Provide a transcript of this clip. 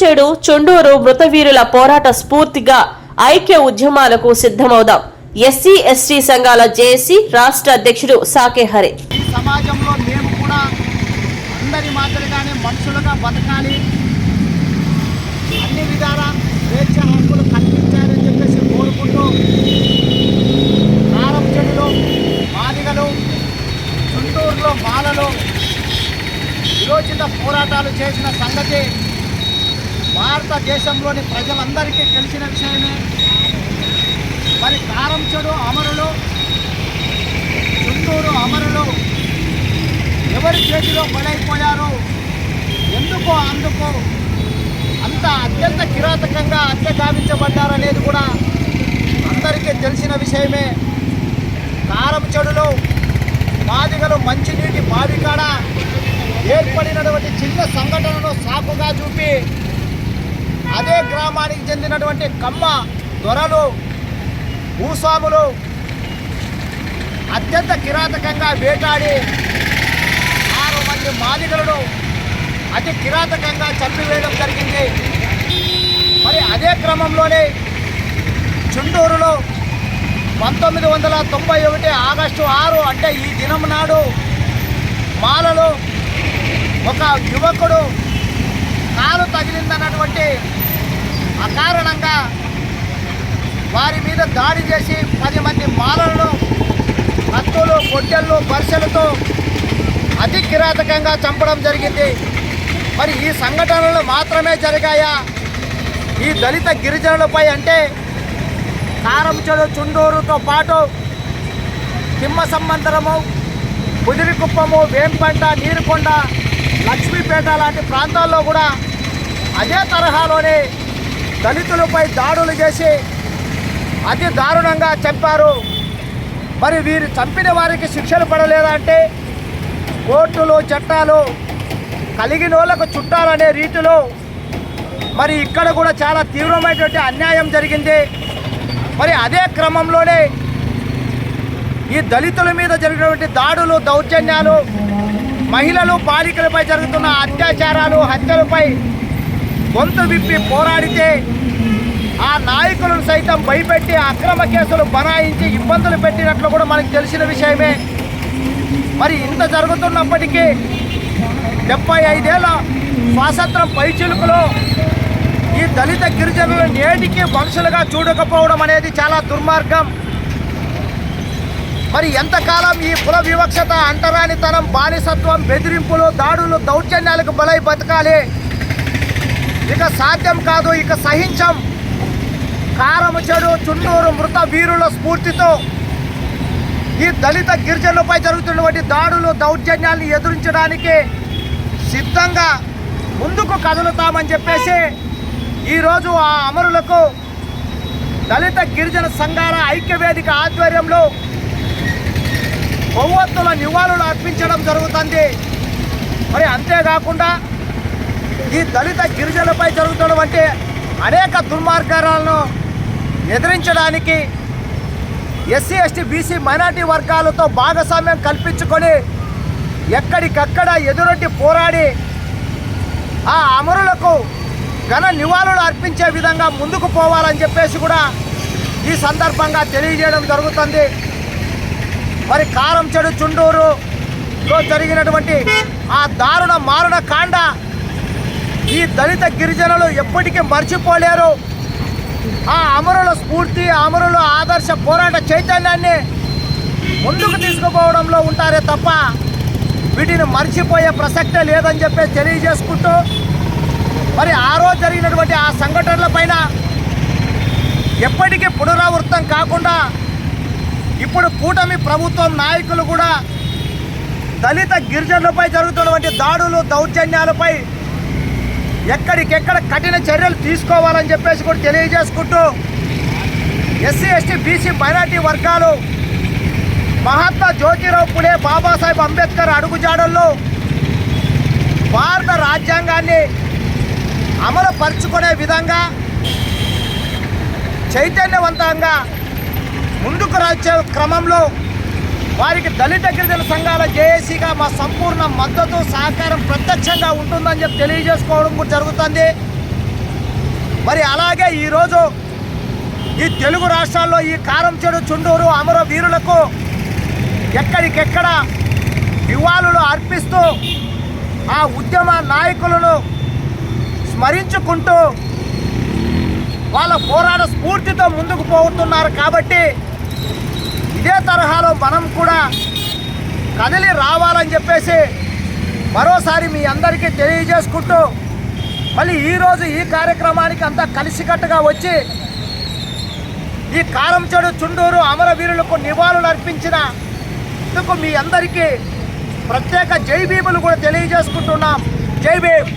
చెడు చుండూరు మృతవీరుల పోరాట స్ఫూర్తిగా ఐక్య ఉద్యమాలకు సిద్ధమవుదాం. ఎస్సీ ఎస్టీ సంఘాల జేఏసీ రాష్ట్ర అధ్యక్షుడు సాకే హరి. సమాజంలో మేము కూడా అందరి మాదిరిగానే మనుషులుగా బతకాలి. అన్ని విధాల స్వేచ్ఛ హక్కులు కల్పించాలని చెప్పేసి కోరుకుంటూ కారం చెడులు మాదిగలు చుంటూరులో మాలలు విరోచిత పోరాటాలు చేసిన సంగతి భారతదేశంలోని ప్రజలందరికీ తెలిసిన విషయమే. మరి కారం చెడు అమరులు చుట్టూరు అమరులు ఎవరి చేతిలో పడైపోయారు? ఎందుకో అందుకు అంత అత్యంత కిరాతకంగా హత్య గావించబడ్డారనేది కూడా అందరికీ తెలిసిన విషయమే. కారం చెడులో మాదిగలు మంచినీటి బావి కాడ ఏర్పడినటువంటి చిన్న సంఘటనను సాకుగా చూపి అదే గ్రామానికి చెందినటువంటి కమ్మ దొరలు భూస్వాములు అత్యంత కిరాతకంగా వేటాడి ఆరు మంది మాదిగలను అతి కిరాతకంగా చంపివేయడం జరిగింది. మరి అదే క్రమంలోనే చుండూరులో పంతొమ్మిది వందల తొంభై ఒకటి ఆగస్టు ఆరు అంటే ఈ దినం నాడు మాలలో ఒక యువకుడు కాలు తగిలిందన్నటువంటి అకారణంగా వారి మీద దాడి చేసి పది మంది మాలలను కత్తులు పొట్టెళ్ళు బర్సలతో అతి కిరాతకంగా చంపడం జరిగింది. మరి ఈ సంఘటనలు మాత్రమే జరిగాయా? ఈ దళిత గిరిజనులపై అంటే కారంచెడు చుండూరుతో పాటు తిమ్మ సంబంధరము కుదిరికుప్పము వేంపంట నీరుకొండ లక్ష్మీపేట లాంటి ప్రాంతాల్లో కూడా అదే తరహాలోనే దళితులపై దాడులు చేసి అతి దారుణంగా చంపారు. మరి వీరు చంపిన వారికి శిక్షలు పడలేదంటే కోర్టులు చట్టాలు కలిగిన వాళ్ళకు చుట్టాలనే రీతిలో మరి ఇక్కడ కూడా చాలా తీవ్రమైనటువంటి అన్యాయం జరిగింది. మరి అదే క్రమంలోనే ఈ దళితుల మీద జరిగినటువంటి దాడులు దౌర్జన్యాలు మహిళలు బాలికలపై జరుగుతున్న అత్యాచారాలు హత్యలపై గొంతు విప్పి పోరాడితే ఆ నాయకులను సైతం భయపెట్టి అక్రమ కేసులు బనాయించి ఇబ్బందులు పెట్టినట్లు కూడా మనకు తెలిసిన విషయమే. మరి ఇంత జరుగుతున్నప్పటికీ డెబ్బై ఐదేళ్ళ స్వాతంత్రం పైచిలుకులో ఈ దళిత గిరిజనులు నేటికి మనుషులుగా చూడకపోవడం అనేది చాలా దుర్మార్గం. మరి ఎంతకాలం ఈ కుల వివక్షత అంటరానితనం బానిసత్వం బెదిరింపులు దాడులు దౌర్జన్యాలకు బలై బతకాలి? ఇక సాధ్యం కాదు ఇక సహించం. కారము చెడు చుండూరు మృత వీరుల స్ఫూర్తితో ఈ దళిత గిరిజనులపై జరుగుతున్నటువంటి దాడులు దౌర్జన్యాన్ని ఎదురించడానికి సిద్ధంగా ముందుకు కదులుతామని చెప్పేసి ఈరోజు ఆ అమరులకు దళిత గిరిజన సంఘాల ఐక్యవేదిక ఆధ్వర్యంలో కొవ్వొత్తుల నివాళులు అర్పించడం జరుగుతుంది. మరి అంతేకాకుండా ఈ దళిత గిరిజనులపై జరుగుతున్నటువంటి అనేక దుర్మార్గాలను ఎదిరించడానికి ఎస్సీ ఎస్టీ బీసీ మైనార్టీ వర్గాలతో భాగస్వామ్యం కల్పించుకొని ఎక్కడికక్కడ ఎదురొట్టి పోరాడి ఆ అమరులకు ఘన నివాళులు అర్పించే విధంగా ముందుకు పోవాలని చెప్పేసి కూడా ఈ సందర్భంగా తెలియజేయడం జరుగుతుంది. మరి కారం చెడు చుండూరులో జరిగినటువంటి ఆ దారుణ మారుణ కాండ ఈ దళిత గిరిజనులు ఎప్పటికీ మర్చిపోలేరు. ఆ అమరుల స్ఫూర్తి అమరుల ఆదర్శ పోరాట చైతన్యాన్ని ముందుకు తీసుకుపోవడంలో ఉంటారే తప్ప వీటిని మర్చిపోయే ప్రసక్తే లేదని చెప్పేసి తెలియజేసుకుంటూ మరి ఆ రోజు జరిగినటువంటి ఆ సంఘటనల పైన ఎప్పటికీ పునరావృతం కాకుండా ఇప్పుడు కూటమి ప్రభుత్వం నాయకులు కూడా దళిత గిరిజనులపై జరుగుతున్నటువంటి దాడులు దౌర్జన్యాలపై ఎక్కడికెక్కడ కఠిన చర్యలు తీసుకోవాలని చెప్పేసి కూడా తెలియజేసుకుంటూ ఎస్సీ ఎస్టీ బీసీ మైనార్టీ వర్గాలు మహాత్మా జ్యోతిరావు పులే బాబాసాహెబ్ అంబేద్కర్ అడుగుజాడల్లో భారత రాజ్యాంగాన్ని అమలుపరుచుకునే విధంగా చైతన్యవంతంగా ముందుకు రాచే క్రమంలో వారికి దళిత గిరిజన సంఘాల జేఏసీగా మా సంపూర్ణ మద్దతు సహకారం ప్రత్యక్షంగా ఉంటుందని చెప్పి తెలియజేసుకోవడం కూడా జరుగుతుంది. మరి అలాగే ఈరోజు ఈ తెలుగు రాష్ట్రాల్లో ఈ కారం చెడు చుండూరు అమర వీరులకు ఎక్కడికెక్కడ నివాళులు అర్పిస్తూ ఆ ఉద్యమ నాయకులను స్మరించుకుంటూ వాళ్ళ పోరాట స్ఫూర్తితో ముందుకు పోతున్నారు కాబట్టి ఇదే తరహాలో మనం కూడా కదిలి రావాలని చెప్పేసి మరోసారి మీ అందరికీ తెలియజేసుకుంటూ మళ్ళీ ఈరోజు ఈ కార్యక్రమానికి అంతా కలిసికట్టుగా వచ్చి ఈ కారంచెడు చుండూరు అమరవీరులకు నివాళులు అర్పించిన ఇందుకు మీ అందరికీ ప్రత్యేక జై భీములు కూడా తెలియజేసుకుంటున్నాం. జై భీమ్.